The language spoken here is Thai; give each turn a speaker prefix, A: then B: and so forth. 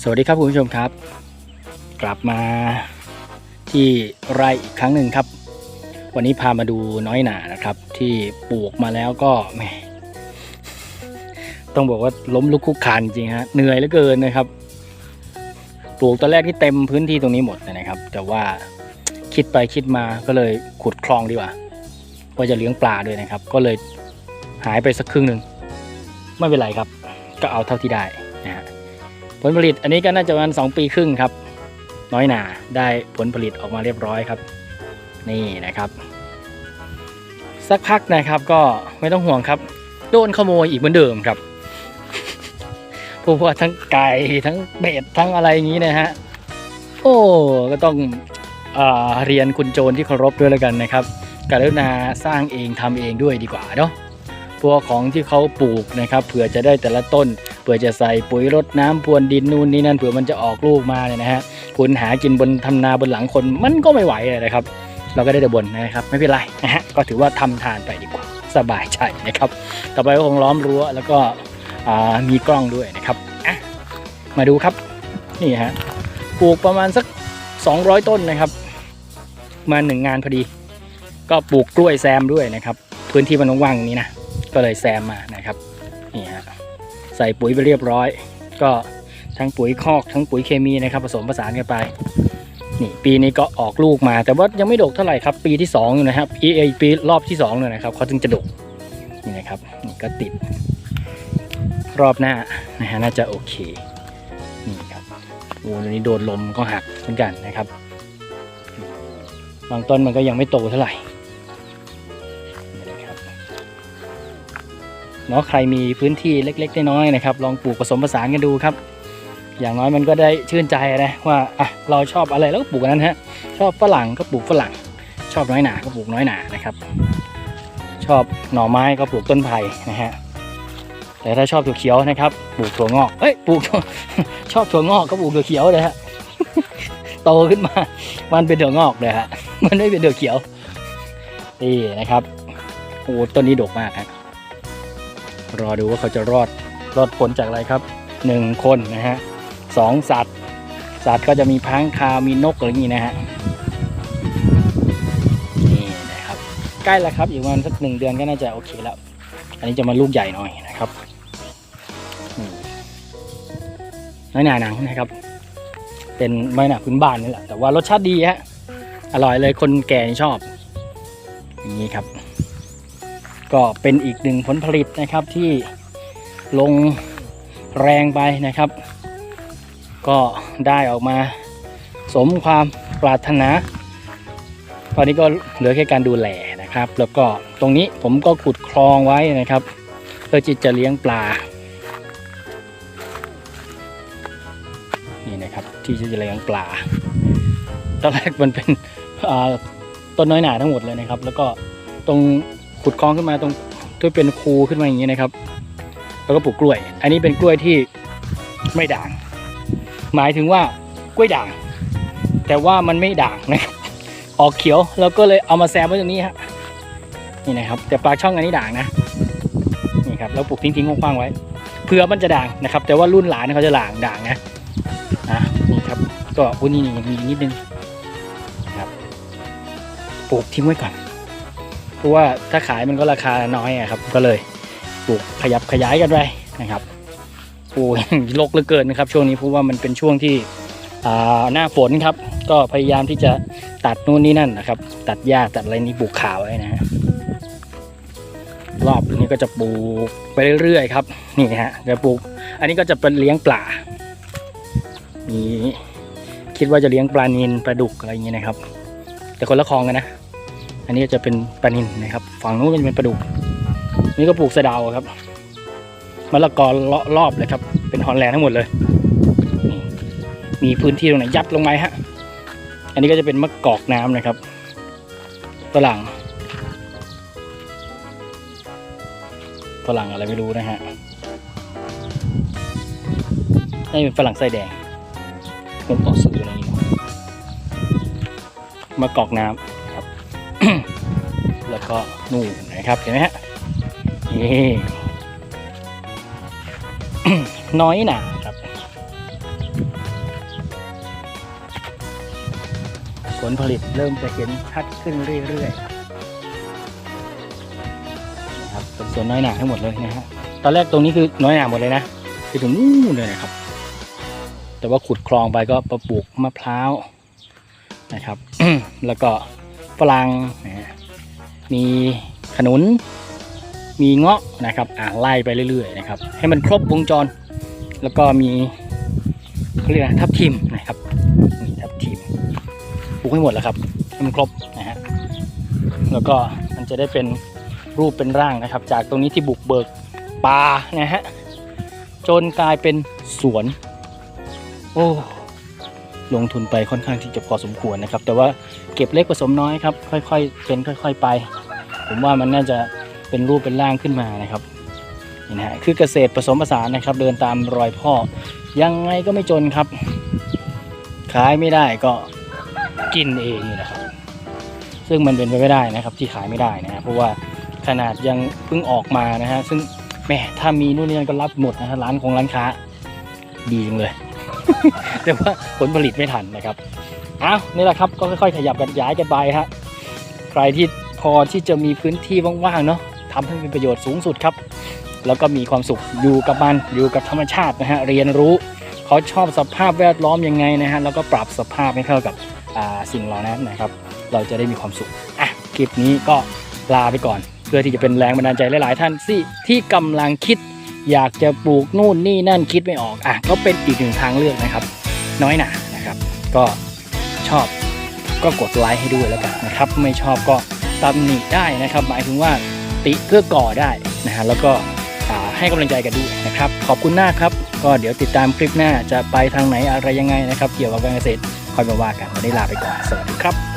A: สวัสดีครับคุณผู้ชมครับ กลับมาที่ไร่อีกครั้งหนึ่งครับ วันนี้พามาดูน้อยหนานะครับ ที่ปลูกมาแล้วก็แหมต้องบอกว่าล้มลุกคลุกคานจริงฮะเหนื่อยเหลือเกินนะครับ ปลูกตอนแรกที่เต็มพื้นที่ตรงนี้หมดนะครับ แต่ว่าคิดไปคิดมาก็เลยขุดคลองดีกว่าว่าจะเลี้ยงปลาด้วยนะครับ ก็เลยหายไปสักครึ่งหนึ่งไม่เป็นไรครับ ก็เอาเท่าที่ได้นะฮะ ผลผลิตอันนี้ก็น่าจะประมาณสองปีครึ่งครับ น้อยหนาได้ผลผลิตออกมาเรียบร้อยครับ นี่นะครับ สักพักนะครับก็ไม่ต้องห่วงครับ โดนขโมยอีกเหมือนเดิมครับพว่าทั้งไก่ทั้งเบ็ดทั้งอะไรอย่างนี้นะฮะโอ้ก็ต้องเอเรียนคุณโจรที่เคารพด้วยแล้วกันนะครับกรุณาสร้างเองทำเองด้วยดีกว่าเนาะพวกของที่เขาปลูกนะครับเผื่อจะได้แต่ละต้น เพื่อจะใส่ปุ๋ยรดน้ำพรวนดินนู่นนี่นั่นเผื่อมันจะออกลูกมาเนี่ยนะฮะคุณหากินบนทำนาบนหลังคนมันก็ไม่ไหวเลยนะครับ เราก็ได้แต่บ่นนะครับไม่เป็นไรนะฮะก็ถือว่าทำทานไปดีกว่าสบายใจนะครับ ต่อไปก็คงล้อมรั้วแล้วก็มีกล้องด้วยนะครับมาดูครับนี่ฮะปลูกประมาณสัก 200 ต้นนะครับ มาหนึ่งงานพอดี ก็ปลูกกล้วยแซมด้วยนะครับ พื้นที่มันว่างๆอย่างนี้นะก็เลยแซมมานะครับนี่ฮะ ใส่ปุ๋ยไปเรียบร้อย ก็ทั้งปุ๋ยคอกทั้งปุ๋ยเคมีนะครับ ผสมผสานกันไป นี่ปีนี้ก็ออกลูกมา แต่ว่ายังไม่ดกเท่าไหร่ครับ ปีที่สองอยู่นะครับปีปีรอบที่สองเลยนะครับเขาถึงจะดกนี่นะครับนี่ก็ติด รอบหน้านะฮะน่าจะโอเคนี่ครับโอ้ตัวนี้โดนลมก็หักเหมือนกันนะครับ บางต้นมันก็ยังไม่โตเท่าไหร่ เนาะใครมีพื้นที่เล็กๆน้อยๆนะครับ ลองปลูกผสมผสานกันดูครับ อย่างน้อยมันก็ได้ชื่นใจนะว่าอะเราชอบอะไรแล้วก็ปลูกนั้นฮะชอบฝรั่งก็ปลูกฝรั่ง ชอบน้อยหนาก็ปลูกน้อยหนานะครับ ชอบหน่อไม้ก็ปลูกต้นไผ่นะฮะแต่ถ้าชอบถั่วเขียวนะครับปลูกถั่วงอกเอ้ยปลูกชอบถั่วงอกก็ปลูกถั่วเขียวเลยฮะโตขึ้นมา มันเป็นถั่วงอกเลยฮะมันไม่เป็นถั่วเขียวนี่นะครับโอ้ต้นนี้ดกมากฮะ รอดูว่าเขาจะรอดรอดพ้นจากอะไรครับหนึ่งคนนะฮะสองสัตว์ สัตว์ก็จะมีพังคาวมีนกอะไรอย่างนี้นะฮะนี่นะครับใกล้แล้วครับอีกประมาณสักหนึ่งเดือนก็น่าจะโอเคแล้ว อันนี้จะมาลูกใหญ่หน่อยนะครับน้อยหนาหนังนะครับ เป็นไม้หนาพื้นบ้านนี่แหละแต่ว่ารสชาติดีฮะอร่อยเลยคนแก่ชอบอย่างนี้ครับ ก็เป็นอีกหนึ่งผลผลิตนะครับที่ลงแรงไปนะครับ ก็ได้ออกมาสมความปรารถนา ตอนนี้ก็เหลือแค่การดูแลนะครับ แล้วก็ตรงนี้ผมก็ขุดคลองไว้นะครับ เพื่อที่จะเลี้ยงปลา นี่นะครับที่จะเลี้ยงปลา ตอนแรกมันเป็นต้นน้อยหนาทั้งหมดเลยนะครับ แล้วก็ตรง ขุดคลองขึ้นมาตรงที่เป็นคูขึ้นมาอย่างนี้นะครับ แล้วก็ปลูกกล้วย อันนี้เป็นกล้วยที่ไม่ด่าง หมายถึงว่ากล้วยด่าง แต่ว่ามันไม่ด่างนะครับออกเขียวแล้วก็เลยเอามาแซมไว้ตรงนี้ฮะนี่นะครับ แต่ปลาช่องอันนี้ด่างนะนี่ครับแล้วปลูกทิ้งๆกว้างๆไว้เผื่อมันจะด่างนะครับ แต่ว่ารุ่นหลานเขาจะด่างด่างนะอะนี่ครับก็อุ้ยนี่นี่มีนิดนึงนะครับปลูกทิ้งไว้ก่อน ราะว่าถ้าขายมันก็ราคาน้อยอะครับ ก็เลยปลูกขยับขยายกันไปนะครับโอ้ยรกเหลือเกินนะครับ ช่วงนี้เพราะว่ามันเป็นช่วงที่อ่าหน้าฝนครับ ก็พยายามที่จะตัดนู่นนี่นั่นนะครับ ตัดหญ้าตัดอะไรนี่ปลูกขาวไว้นะฮะรอบนี้ก็จะปลูกไปเรื่อยๆครับนี่ฮะจะปลูก อันนี้ก็จะเป็นเลี้ยงปลานี่คิดว่าจะเลี้ยงปลานิลปลาดุกอะไรอย่างเงี้ยนะครับ แต่คนละคลองกันนะ อันนี้จะเป็นปลานิลนะครับ ฝั่งนู้นก็จะเป็นปลาดุก นี่ก็ปลูกสะดาวครับมะละกอเลาะรอบเลยครับ เป็นฮอลแลนด์ทั้งหมดเลย มีพื้นที่ตรงไหนยัดลงไหมฮะ อันนี้ก็จะเป็นมะกอกน้ำนะครับฝรั่งฝรั่งอะไรไม่รู้นะฮะนี่เป็นฝรั่งไส้แดงผมต่อสู้อะไรอย่างนี้เนอะมะกอกน้ำครับ ก็นู่นนะครับเห็นไหมฮะนี่น้อยหนาครับผลผลิตเริ่มจะเห็นชัดขึ้นเรื่อยๆนะครับเป็นส่วนน้อยหนาทั้งหมดเลยนะฮะตอนแรกตรงนี้คือน้อยหนาหมดเลยนะคือถึงนู่นเลยนะครับ แต่ว่าขุดคลองไปก็ประปลูกมะพร้าวนะครับ แล้วก็ฝรั่งนะ มีขนุน มีเงาะนะครับอ่าไล่ไปเรื่อยๆนะครับให้มันครบวงจร แล้วก็มีเขาเรียกอะไรทับทิมนะครับนี่ทับทิมปลูกให้หมดแล้วครับให้มันครบนะฮะแล้วก็มันจะได้เป็นรูปเป็นร่างนะครับ จากตรงนี้ที่บุกเบิกป่านะฮะจนกลายเป็นสวน โอ้ ลงทุนไปค่อนข้างที่จะพอสมควรนะครับ แต่ว่าเก็บเล็กผสมน้อยครับ ค่อยๆ เป็นค่อย ๆ ไป ผมว่ามันน่าจะเป็นรูปเป็นร่างขึ้นมานะครับนี่นะฮะคือเกษตรผสมผสานนะครับ เดินตามรอยพ่อ ยังไงก็ไม่จนครับ ขายไม่ได้ก็กินเองนี่แหละครับ ซึ่งมันเป็นไปไม่ได้นะครับ ที่ขายไม่ได้นะฮะเพราะว่าขนาดยังเพิ่งออกมานะฮะซึ่งแม่ถ้ามีนู่นนี่นั่นก็รับหมดนะฮะร้านของร้านค้าดีจังเลย แต่ว่าผลผลิตไม่ทันนะครับเอานี่แหละครับก็ค่อยๆ ขยับกันย้ายกันไปฮะใครที่พอที่จะมีพื้นที่ว่างๆเนาะทำให้เป็นประโยชน์สูงสุดครับ แล้วก็มีความสุขอยู่กับมันอยู่กับธรรมชาตินะฮะเรียนรู้เขาชอบสภาพแวดล้อมยังไงนะฮะแล้วก็ปรับสภาพให้เข้ากับสิ่งเหล่านั้นนะครับ เราจะได้มีความสุขอะคลิปนี้ก็ลาไปก่อน เพื่อที่จะเป็นแรงบันดาลใจหลาย ๆ ท่านที่ที่กำลังคิด อยากจะปลูกนู่นนี่นั่นคิดไม่ออกอะก็เป็นอีกหนึ่งทางเลือกนะครับ น้อยหนานะครับ ก็ชอบก็กดไลค์ให้ด้วยแล้วกันนะครับ ไม่ชอบก็ตำหนิได้นะครับ หมายถึงว่าติเพื่อก่อได้นะฮะแล้วก็ให้กำลังใจกันด้วยนะครับ ขอบคุณมากครับ ก็เดี๋ยวติดตามคลิปหน้าจะไปทางไหนอะไรยังไงนะครับ เกี่ยวกับการเกษตรค่อยมาว่ากันวันนี้ลาไปก่อนสวัสดีครับ